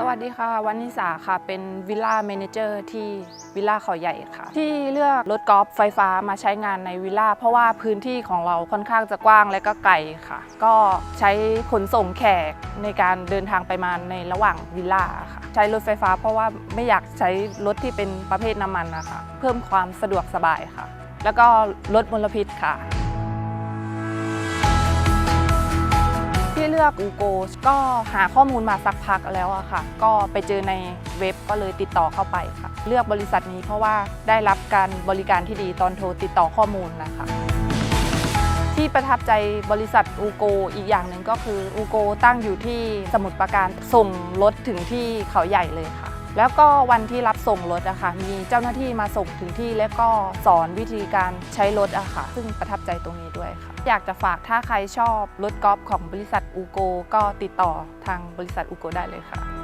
สวัสดีค่ะวันนิสาค่ะ เป็นวิลล่าเมนเจอร์ที่วิลล่าเขาใหญ่ค่ะ ที่เลือกรถกอล์ฟไฟฟ้ามาใช้งานในวิลล่าเพราะว่าพื้นที่ของเราค่อนข้างจะกว้างและก็ไกลค่ะ ก็ใช้ขนส่งแขกในการเดินทางไปมาในระหว่างวิลล่าค่ะ ใช้รถไฟฟ้าเพราะว่าไม่อยากใช้รถที่เป็นประเภทน้ำมันนะคะเพิ่มความสะดวกสบายค่ะ แล้วก็ลดมลพิษค่ะ อก u g o ก็หาข้อมูลมาสักพักแล้วอะค่ะ ก็ไปเจอในเว็บก็เลยติดต่อเข้าไปค่ะ เลือกบริษัทนี้เพราะว่าได้รับการบริการที่ดีตอนโทรติดต่อข้อมูลนะคะ ที่ประทับใจบริษัทอูโกอีกอย่างหนึ่งก็คืออูโกตั้งอยู่ที่สมุทรปราการส่งรถถึงที่เขาใหญ่เลยค่ะ แล้วก็วันที่รับส่งรถอะค่ะ มีเจ้าหน้าที่มาส่งถึงที่ และก็สอนวิธีการใช้รถอะค่ะ ซึ่งประทับใจตรงนี้ด้วยค่ะ อยากจะฝากถ้าใครชอบรถกอล์ฟของบริษัทอูโก ก็ติดต่อทางบริษัทอูโกได้เลยค่ะ